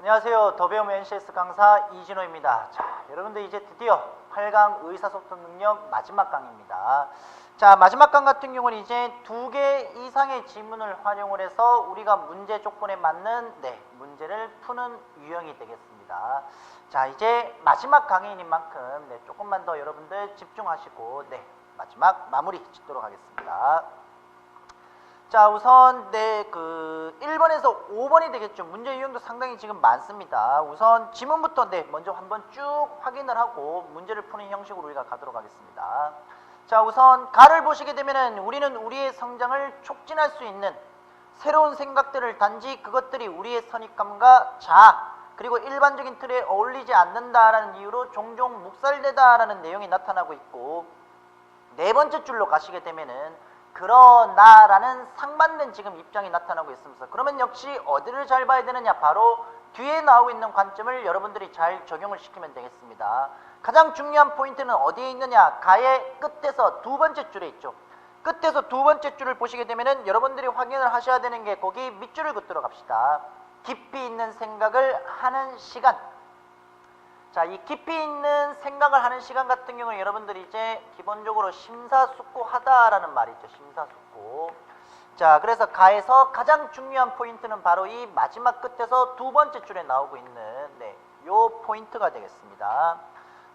안녕하세요. 더배움 NCS 강사 이진호입니다. 자, 여러분들 이제 드디어 8강 의사소통 능력 마지막 강입니다. 자, 마지막 강 같은 경우는 이제 두 개 이상의 지문을 활용을 해서 우리가 문제 조건에 맞는 네, 문제를 푸는 유형이 되겠습니다. 자, 이제 마지막 강의인 만큼 네, 조금만 더 여러분들 집중하시고 네, 마지막 마무리 짓도록 하겠습니다. 자 우선 네그 1번에서 5번이 되겠죠. 문제 유형도 상당히 지금 많습니다. 우선 지문부터 네 먼저 한번 쭉 확인을 하고 문제를 푸는 형식으로 우리가 가도록 하겠습니다. 자 우선 가를 보시게 되면은 우리는 우리의 성장을 촉진할 수 있는 새로운 생각들을 단지 그것들이 우리의 선입감과 자아 그리고 일반적인 틀에 어울리지 않는다라는 이유로 종종 묵살되다라는 내용이 나타나고 있고 네 번째 줄로 가시게 되면은 그러나라는 상반된 지금 입장이 나타나고 있습니다. 그러면 역시 어디를 잘 봐야 되느냐? 바로 뒤에 나오고 있는 관점을 여러분들이 잘 적용을 시키면 되겠습니다. 가장 중요한 포인트는 어디에 있느냐? 가의 끝에서 두 번째 줄에 있죠. 끝에서 두 번째 줄을 보시게 되면은 여러분들이 확인을 하셔야 되는 게 거기 밑줄을 긋도록 합시다. 깊이 있는 생각을 하는 시간. 자, 이 깊이 있는 생각을 하는 시간 같은 경우는 여러분들이 이제 기본적으로 심사숙고하다라는 말이 있죠. 심사숙고. 자, 그래서 가에서 가장 중요한 포인트는 바로 이 마지막 끝에서 두 번째 줄에 나오고 있는 네, 요 포인트가 되겠습니다.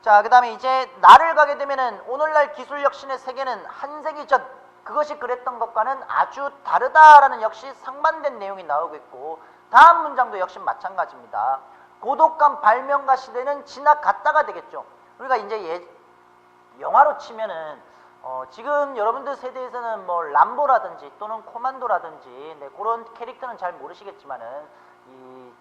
자, 그 다음에 이제 나를 가게 되면은 오늘날 기술 혁신의 세계는 한 세기 전 그것이 그랬던 것과는 아주 다르다라는 역시 상반된 내용이 나오고 있고 다음 문장도 역시 마찬가지입니다. 고독감 발명가 시대는 지나갔다가 되겠죠. 우리가 이제 예, 영화로 치면은 어, 지금 여러분들 세대에서는 뭐 람보라든지 또는 코만도라든지 네, 그런 캐릭터는 잘 모르시겠지만은 이,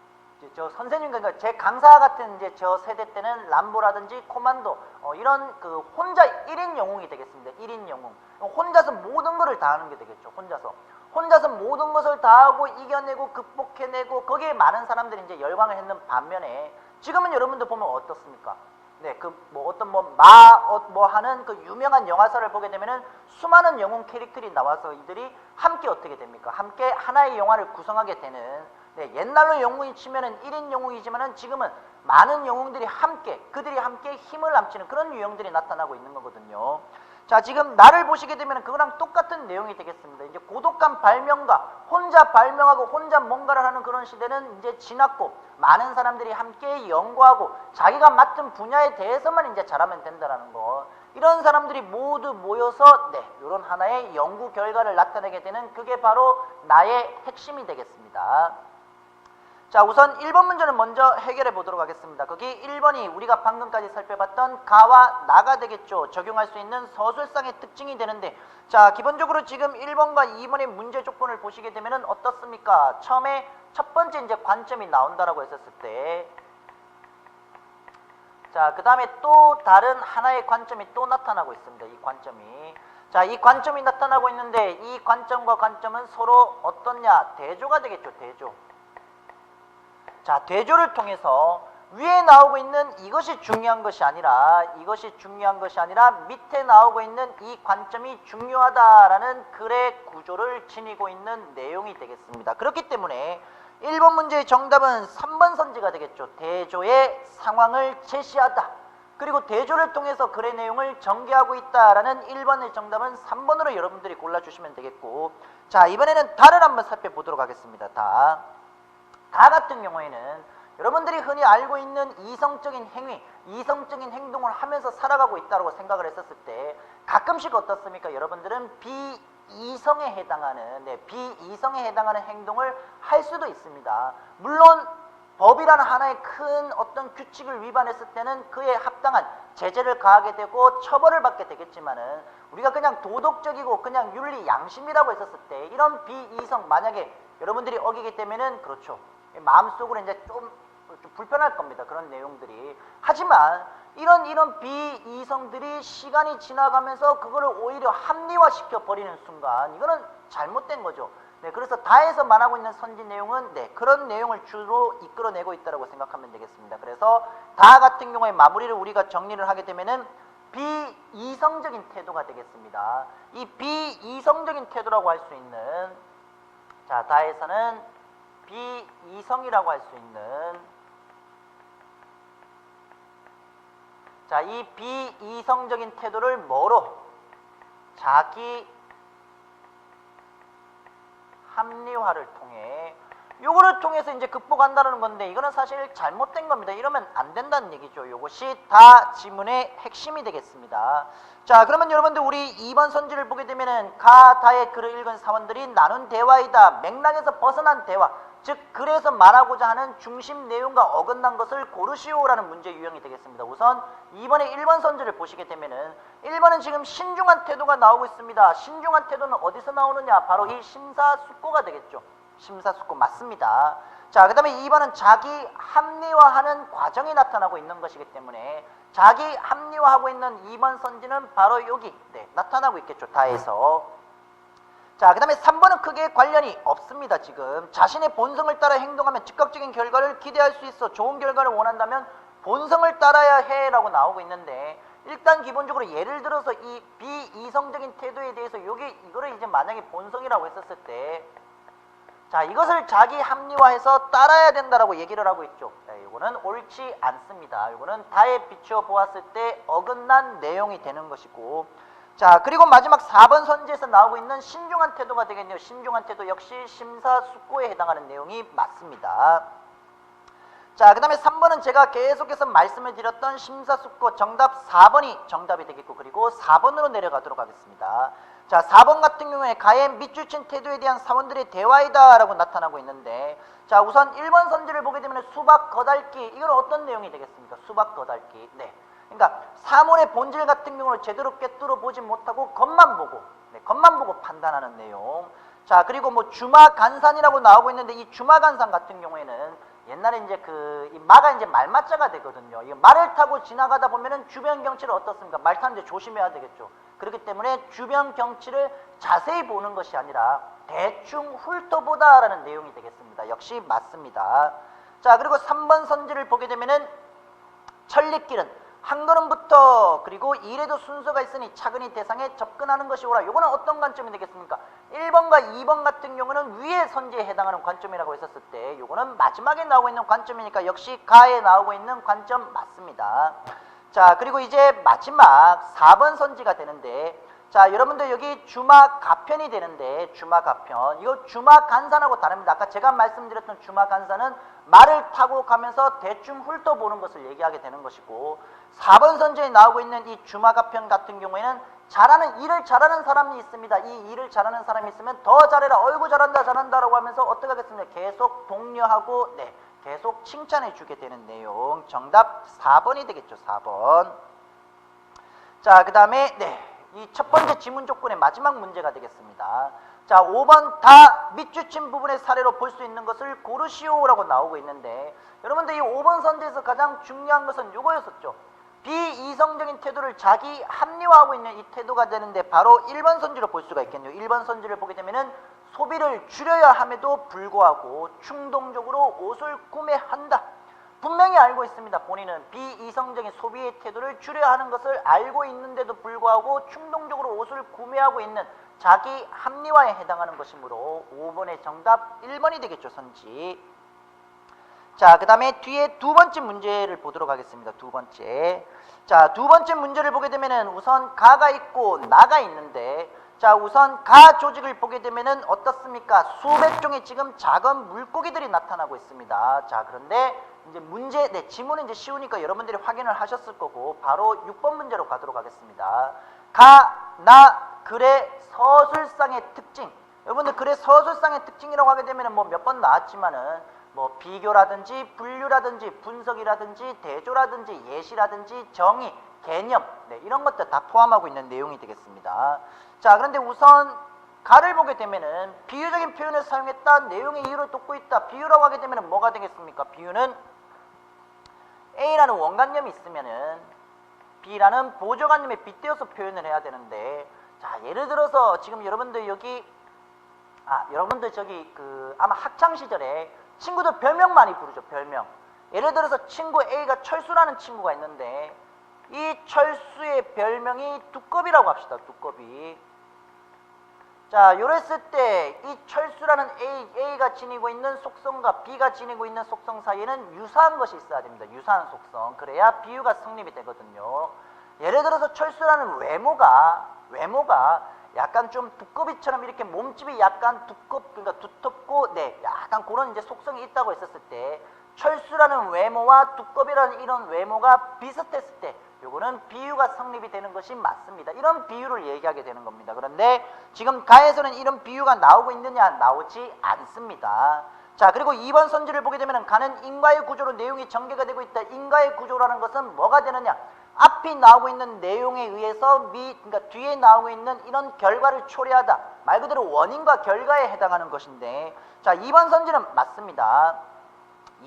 저 선생님 그러니까 제 강사 같은 이제 저 세대 때는 람보라든지 코만도 어, 이런 그 혼자 1인 영웅이 되겠습니다. 1인 영웅. 혼자서 모든 것을 다 하는 게 되겠죠. 혼자서. 혼자서 모든 것을 다 하고 이겨내고 극복해내고 거기에 많은 사람들이 이제 열광을 했는 반면에 지금은 여러분들 보면 어떻습니까? 네, 그 뭐 어떤 뭐마뭐 하는 그 유명한 영화사를 보게 되면은 수많은 영웅 캐릭터들이 나와서 이들이 함께 어떻게 됩니까? 함께 하나의 영화를 구성하게 되는 네, 옛날로 영웅이 치면은 1인 영웅이지만은 지금은 많은 영웅들이 함께 그들이 함께 힘을 합치는 그런 유형들이 나타나고 있는 거거든요. 자, 지금 나를 보시게 되면 그거랑 똑같은 내용이 되겠습니다. 이제 고독한 발명가, 혼자 발명하고 혼자 뭔가를 하는 그런 시대는 이제 지났고 많은 사람들이 함께 연구하고 자기가 맡은 분야에 대해서만 이제 잘하면 된다라는 거. 이런 사람들이 모두 모여서 네, 이런 하나의 연구 결과를 나타내게 되는 그게 바로 나의 핵심이 되겠습니다. 자 우선 1번 문제는 먼저 해결해 보도록 하겠습니다. 거기 1번이 우리가 방금까지 살펴봤던 가와 나가 되겠죠. 적용할 수 있는 서술상의 특징이 되는데 자 기본적으로 지금 1번과 2번의 문제 조건을 보시게 되면 어떻습니까? 처음에 첫 번째 이제 관점이 나온다라고 했었을 때 자, 그 다음에 또 다른 하나의 관점이 또 나타나고 있습니다. 이 관점이. 자, 이 관점이 나타나고 있는데 이 관점과 관점은 서로 어떻냐? 대조가 되겠죠. 대조. 자, 대조를 통해서 위에 나오고 있는 이것이 중요한 것이 아니라 이것이 중요한 것이 아니라 밑에 나오고 있는 이 관점이 중요하다라는 글의 구조를 지니고 있는 내용이 되겠습니다. 그렇기 때문에 1번 문제의 정답은 3번 선지가 되겠죠. 대조의 상황을 제시하다. 그리고 대조를 통해서 글의 내용을 전개하고 있다라는 1번의 정답은 3번으로 여러분들이 골라주시면 되겠고 자 이번에는 다를 한번 살펴보도록 하겠습니다. 다. 다 같은 경우에는 여러분들이 흔히 알고 있는 이성적인 행위, 이성적인 행동을 하면서 살아가고 있다고 생각을 했었을 때 가끔씩 어떻습니까? 여러분들은 비이성에 해당하는 네, 비이성에 해당하는 행동을 할 수도 있습니다. 물론 법이라는 하나의 큰 어떤 규칙을 위반했을 때는 그에 합당한 제재를 가하게 되고 처벌을 받게 되겠지만은 우리가 그냥 도덕적이고 그냥 윤리 양심이라고 했었을 때 이런 비이성 만약에 여러분들이 어기게 되면은 그렇죠. 마음속으로 이제 좀, 좀 불편할 겁니다. 그런 내용들이. 하지만 이런 이런 비이성들이 시간이 지나가면서 그거를 오히려 합리화시켜 버리는 순간 이거는 잘못된 거죠. 네, 그래서 다에서 말하고 있는 선지 내용은 네, 그런 내용을 주로 이끌어내고 있다고 생각하면 되겠습니다. 그래서 다 같은 경우에 마무리를 우리가 정리를 하게 되면은 비이성적인 태도가 되겠습니다. 이 비이성적인 태도라고 할 수 있는 자, 다에서는 비이성이라고 할 수 있는 자, 이 비이성적인 태도를 뭐로? 자기 합리화를 통해 요거를 통해서 이제 극복한다는 건데 이거는 사실 잘못된 겁니다. 이러면 안 된다는 얘기죠. 요것이 다 지문의 핵심이 되겠습니다. 자 그러면 여러분들 우리 2번 선지를 보게 되면은 가다의 글을 읽은 사원들이 나눈 대화이다. 맥락에서 벗어난 대화. 즉 그래서 말하고자 하는 중심 내용과 어긋난 것을 고르시오라는 문제 유형이 되겠습니다. 우선 2번의 1번 선지를 보시게 되면은 1번은 지금 신중한 태도가 나오고 있습니다. 신중한 태도는 어디서 나오느냐? 바로 이 심사숙고가 되겠죠. 심사숙고 맞습니다. 자, 그 다음에 2번은 자기 합리화하는 과정이 나타나고 있는 것이기 때문에 자기 합리화하고 있는 2번 선지는 바로 여기 네, 나타나고 있겠죠. 다에서. 자, 그 다음에 3번은 크게 관련이 없습니다, 지금. 자신의 본성을 따라 행동하면 즉각적인 결과를 기대할 수 있어. 좋은 결과를 원한다면 본성을 따라야 해. 라고 나오고 있는데, 일단 기본적으로 예를 들어서 이 비이성적인 태도에 대해서 요게, 이거를 이제 만약에 본성이라고 했었을 때, 자, 이것을 자기 합리화해서 따라야 된다라고 얘기를 하고 있죠. 네, 이거는 옳지 않습니다. 이거는 다에 비추어 보았을 때 어긋난 내용이 되는 것이고, 자, 그리고 마지막 4번 선지에서 나오고 있는 신중한 태도가 되겠네요. 신중한 태도 역시 심사숙고에 해당하는 내용이 맞습니다. 자, 그 다음에 3번은 제가 계속해서 말씀을 드렸던 심사숙고 정답 4번이 정답이 되겠고, 그리고 4번으로 내려가도록 하겠습니다. 자, 4번 같은 경우에 가해 밑줄친 태도에 대한 사원들의 대화이다 라고 나타나고 있는데, 자, 우선 1번 선지를 보게 되면 수박 거달기, 이건 어떤 내용이 되겠습니까? 수박 거달기. 네. 그러니까 사물의 본질 같은 경우를 제대로 꿰뚫어 보지 못하고 겉만 보고 네, 겉만 보고 판단하는 내용. 자 그리고 뭐 주마간산이라고 나오고 있는데 이 주마간산 같은 경우에는 옛날에 이제 그이 마가 이제 말마자가 되거든요. 이 말을 타고 지나가다 보면은 주변 경치를 어떻습니까? 말 타는데 조심해야 되겠죠. 그렇기 때문에 주변 경치를 자세히 보는 것이 아니라 대충 훑어보다라는 내용이 되겠습니다. 역시 맞습니다. 자 그리고 3번 선지를 보게 되면은 천리길은 한 걸음부터 그리고 이래도 순서가 있으니 차근히 대상에 접근하는 것이 오라. 요거는 어떤 관점이 되겠습니까? 1번과 2번 같은 경우는 위의 선지에 해당하는 관점이라고 했었을 때 요거는 마지막에 나오고 있는 관점이니까 역시 가에 나오고 있는 관점 맞습니다. 자, 그리고 이제 마지막 4번 선지가 되는데 자, 여러분들 여기 주마 가편이 되는데 주마 가편. 이거 주마 간산하고 다릅니다. 아까 제가 말씀드렸던 주마 간산은 말을 타고 가면서 대충 훑어보는 것을 얘기하게 되는 것이고 4번 선지에 나오고 있는 이 주마 가편 같은 경우에는 잘하는 일을 잘하는 사람이 있습니다. 이 일을 잘하는 사람이 있으면 더 잘해라. 어이구 잘한다 잘한다 라고 하면서 어떻게 하겠습니까? 계속 독려하고 네. 계속 칭찬해 주게 되는 내용. 정답 4번이 되겠죠. 4번. 자, 그 다음에 네. 이 첫 번째 지문 조건의 마지막 문제가 되겠습니다. 자, 5번 다 밑줄친 부분의 사례로 볼 수 있는 것을 고르시오라고 나오고 있는데 여러분들 이 5번 선지에서 가장 중요한 것은 이거였었죠. 비이성적인 태도를 자기 합리화하고 있는 이 태도가 되는데 바로 1번 선지로 볼 수가 있겠네요. 1번 선지를 보게 되면은 소비를 줄여야 함에도 불구하고 충동적으로 옷을 구매한다. 분명히 알고 있습니다. 본인은 비이성적인 소비의 태도를 줄여야 하는 것을 알고 있는데도 불구하고 충동적으로 옷을 구매하고 있는 자기 합리화에 해당하는 것이므로 5번의 정답 1번이 되겠죠. 선지. 자, 그 다음에 뒤에 두 번째 문제를 보도록 하겠습니다. 두 번째. 자, 두 번째 문제를 보게 되면은 우선 가가 있고 나가 있는데 자, 우선 가 조직을 보게 되면은 어떻습니까? 수백 종의 지금 작은 물고기들이 나타나고 있습니다. 자, 그런데 이제 문제, 네, 지문은 이제 쉬우니까 여러분들이 확인을 하셨을 거고 바로 6번 문제로 가도록 하겠습니다. 가, 나, 글의 서술상의 특징. 여러분들 글의 서술상의 특징이라고 하게 되면은 뭐몇 번 나왔지만은 뭐 비교라든지 분류라든지 분석이라든지 대조라든지 예시라든지 정의, 개념 네, 이런 것들 다 포함하고 있는 내용이 되겠습니다. 자 그런데 우선 가를 보게 되면은 비유적인 표현을 사용했다 내용의 이유를 돕고 있다 비유라고 하게 되면은 뭐가 되겠습니까? 비유는 A라는 원관념이 있으면은 B라는 보조관념에 빗대어서 표현을 해야 되는데 자 예를 들어서 지금 여러분들 여기 아 여러분들 저기 그 아마 학창 시절에 친구들 별명 많이 부르죠 별명. 예를 들어서 친구 A가 철수라는 친구가 있는데 이 철수의 별명이 두꺼비라고 합시다 두꺼비 자, 요랬을 때 이 철수라는 A, A가 지니고 있는 속성과 B가 지니고 있는 속성 사이에는 유사한 것이 있어야 됩니다. 유사한 속성. 그래야 비유가 성립이 되거든요. 예를 들어서 철수라는 외모가 외모가 약간 좀 두꺼비처럼 이렇게 몸집이 약간 두껍 그러니까 두텁고 네 약간 그런 이제 속성이 있다고 했었을 때 철수라는 외모와 두꺼비라는 이런 외모가 비슷했을 때 요거는 비유가 성립이 되는 것이 맞습니다. 이런 비유를 얘기하게 되는 겁니다. 그런데 지금 가에서는 이런 비유가 나오고 있느냐 나오지 않습니다. 자 그리고 2번 선지를 보게 되면 가는 인과의 구조로 내용이 전개가 되고 있다. 인과의 구조라는 것은 뭐가 되느냐? 앞이 나오고 있는 내용에 의해서 미 그러니까 뒤에 나오고 있는 이런 결과를 초래하다. 말 그대로 원인과 결과에 해당하는 것인데 자 2번 선지는 맞습니다.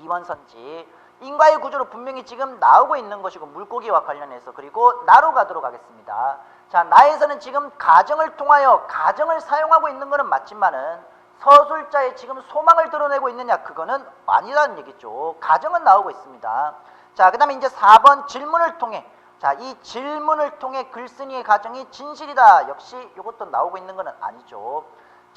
2번 선지 인과의 구조로 분명히 지금 나오고 있는 것이고 물고기와 관련해서 그리고 나로 가도록 하겠습니다. 자 나에서는 지금 가정을 통하여 가정을 사용하고 있는 것은 맞지만은 서술자의 지금 소망을 드러내고 있느냐 그거는 아니라는 얘기죠. 가정은 나오고 있습니다. 자 그 다음에 이제 4번 질문을 통해 자 이 질문을 통해 글쓴이의 가정이 진실이다 역시 이것도 나오고 있는 것은 아니죠.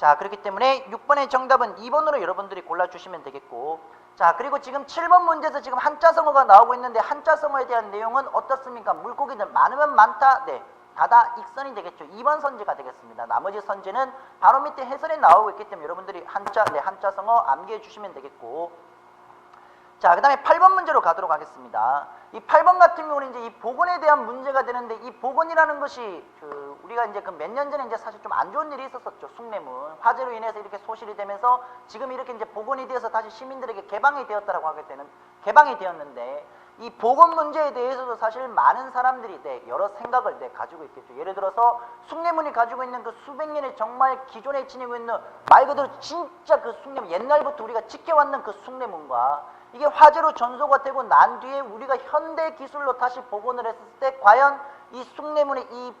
자 그렇기 때문에 6번의 정답은 2번으로 여러분들이 골라주시면 되겠고 자 그리고 지금 7번 문제에서 지금 한자성어가 나오고 있는데 한자성어에 대한 내용은 어떻습니까? 물고기들 많으면 많다 네 다다 익선이 되겠죠 2번 선지가 되겠습니다 나머지 선지는 바로 밑에 해설에 나오고 있기 때문에 여러분들이 한자 네 한자성어 암기해 주시면 되겠고 자, 그 다음에 8번 문제로 가도록 하겠습니다. 이 8번 같은 경우는 이제 이 복원에 대한 문제가 되는데 이 복원이라는 것이 그 우리가 이제 그 몇 년 전에 이제 사실 좀 안 좋은 일이 있었었죠. 숭례문. 화재로 인해서 이렇게 소실이 되면서 지금 이렇게 이제 복원이 되어서 다시 시민들에게 개방이 되었다라고 하게 되는 개방이 되었는데 이 복원 문제에 대해서도 사실 많은 사람들이 네, 여러 생각을 네, 가지고 있겠죠. 예를 들어서 숭례문이 가지고 있는 그 수백 년의 정말 기존에 지니고 있는 말 그대로 진짜 그 숭례문 옛날부터 우리가 지켜왔는 그 숭례문과 이게 화재로 전소가 되고 난 뒤에 우리가 현대 기술로 다시 복원을 했을 때 과연 이 숭례문의 이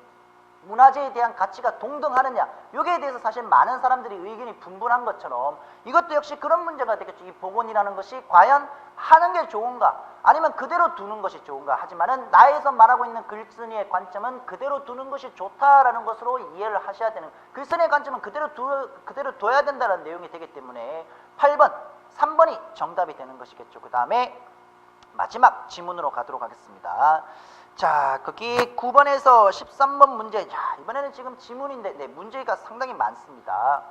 문화재에 대한 가치가 동등하느냐? 여기에 대해서 사실 많은 사람들이 의견이 분분한 것처럼 이것도 역시 그런 문제가 되겠죠. 이 복원이라는 것이 과연 하는 게 좋은가? 아니면 그대로 두는 것이 좋은가? 하지만은 나에서 말하고 있는 글쓴이의 관점은 그대로 두는 것이 좋다라는 것으로 이해를 하셔야 되는 글쓴이의 관점은 그대로 두, 그대로 둬야 된다는 내용이 되기 때문에 8번 3번이 정답이 되는 것이겠죠. 그 다음에 마지막 지문으로 가도록 하겠습니다. 자, 거기 9번에서 13번 문제. 자, 이번에는 지금 지문인데 네, 문제가 상당히 많습니다.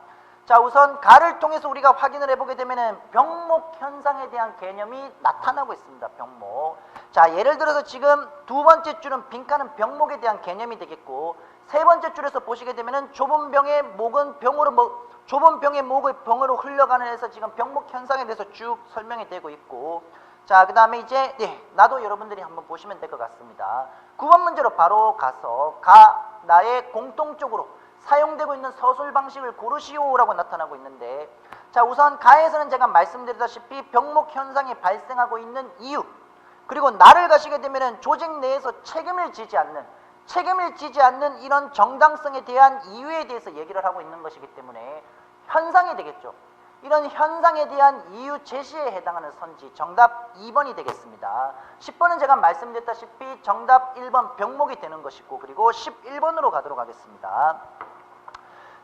자, 우선 가를 통해서 우리가 확인을 해보게 되면은 병목 현상에 대한 개념이 나타나고 있습니다. 병목. 자, 예를 들어서 지금 두 번째 줄은 빈칸은 병목에 대한 개념이 되겠고 세 번째 줄에서 보시게 되면은 좁은 병의 목은 병으로 뭐 좁은 병의 목의 병으로 흘러가는 해서 지금 병목 현상에 대해서 쭉 설명이 되고 있고 자, 그 다음에 이제, 네, 나도 여러분들이 한번 보시면 될 것 같습니다. 9번 문제로 바로 가서, 가, 나의 공통적으로 사용되고 있는 서술 방식을 고르시오라고 나타나고 있는데, 자, 우선 가에서는 제가 말씀드렸다시피 병목 현상이 발생하고 있는 이유, 그리고 나를 가시게 되면은 조직 내에서 책임을 지지 않는, 책임을 지지 않는 이런 정당성에 대한 이유에 대해서 얘기를 하고 있는 것이기 때문에 현상이 되겠죠. 이런 현상에 대한 이유 제시에 해당하는 선지 정답 2번이 되겠습니다. 10번은 제가 말씀드렸다시피 정답 1번 병목이 되는 것이고 그리고 11번으로 가도록 하겠습니다.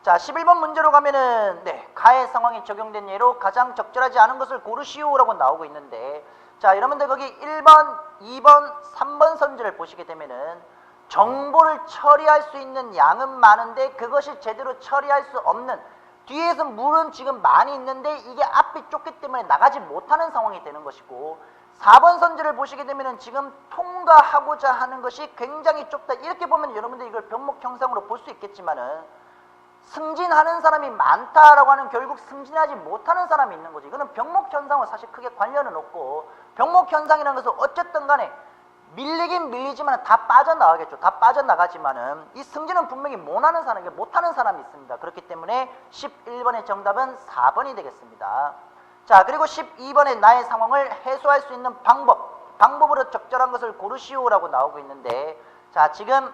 자, 11번 문제로 가면은 네, 가해 상황에 적용된 예로 가장 적절하지 않은 것을 고르시오라고 나오고 있는데 자, 여러분들 거기 1번, 2번, 3번 선지를 보시게 되면은 정보를 처리할 수 있는 양은 많은데 그것이 제대로 처리할 수 없는 뒤에서 물은 지금 많이 있는데 이게 앞이 좁기 때문에 나가지 못하는 상황이 되는 것이고 4번 선지를 보시게 되면 지금 통과하고자 하는 것이 굉장히 좁다. 이렇게 보면 여러분들 이걸 병목 형상으로 볼 수 있겠지만은 승진하는 사람이 많다라고 하는 결국 승진하지 못하는 사람이 있는 거지. 이거는 병목 현상과 사실 크게 관련은 없고 병목 현상이라는 것은 어쨌든 간에 밀리긴 밀리지만 다 빠져나가겠죠. 다 빠져나가지만은 이 승진은 분명히 못하는 사람이 못하는 사람이 있습니다. 그렇기 때문에 11번의 정답은 4번이 되겠습니다. 자 그리고 12번의 나의 상황을 해소할 수 있는 방법 방법으로 적절한 것을 고르시오라고 나오고 있는데 자 지금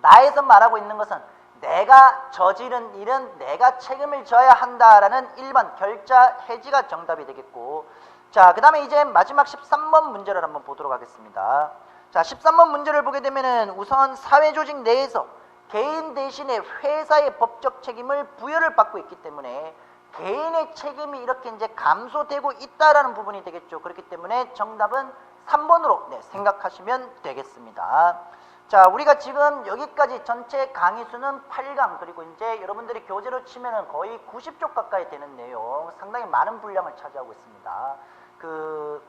나에서 말하고 있는 것은 내가 저지른 일은 내가 책임을 져야 한다라는 1번 결자 해지가 정답이 되겠고 자, 그 다음에 이제 마지막 13번 문제를 한번 보도록 하겠습니다. 자, 13번 문제를 보게 되면은 우선 사회조직 내에서 개인 대신에 회사의 법적 책임을 부여를 받고 있기 때문에 개인의 책임이 이렇게 이제 감소되고 있다라는 부분이 되겠죠. 그렇기 때문에 정답은 3번으로 네, 생각하시면 되겠습니다. 자, 우리가 지금 여기까지 전체 강의 수는 8강 그리고 이제 여러분들이 교재로 치면은 거의 90쪽 가까이 되는 내용 상당히 많은 분량을 차지하고 있습니다. 그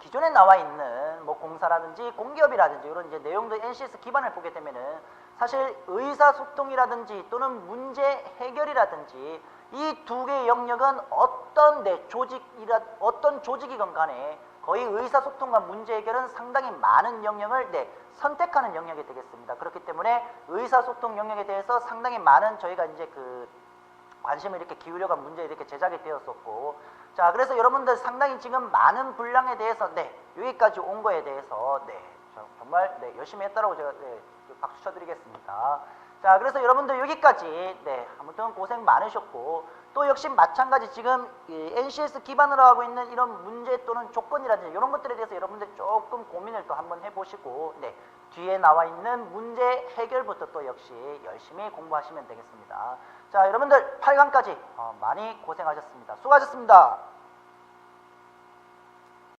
기존에 나와 있는 뭐 공사라든지 공기업이라든지 이런 이제 내용들 NCS 기반을 보게 되면은 사실 의사소통이라든지 또는 문제 해결이라든지 이 두 개의 영역은 어떤 내 조직이라 어떤 조직이건 간에 거의 의사소통과 문제 해결은 상당히 많은 영역을 네, 선택하는 영역이 되겠습니다. 그렇기 때문에 의사소통 영역에 대해서 상당히 많은 저희가 이제 그 관심을 이렇게 기울여간 문제 이렇게 제작이 되었었고 자 그래서 여러분들 상당히 지금 많은 분량에 대해서 네 여기까지 온 거에 대해서 네 저- 정말 네 열심히 했다라고 제가 네, 그 박수 쳐드리겠습니다 자 그래서 여러분들 여기까지 네 아무튼 고생 많으셨고 또 역시 마찬가지 지금 이 NCS 기반으로 하고 있는 이런 문제 또는 조건이라든지 이런 것들에 대해서 여러분들 조금 고민을 또 한번 해보시고 네 뒤에 나와 있는 문제 해결부터 또 역시 열심히 공부하시면 되겠습니다. 자, 여러분들 8강까지 어, 많이 고생하셨습니다. 수고하셨습니다.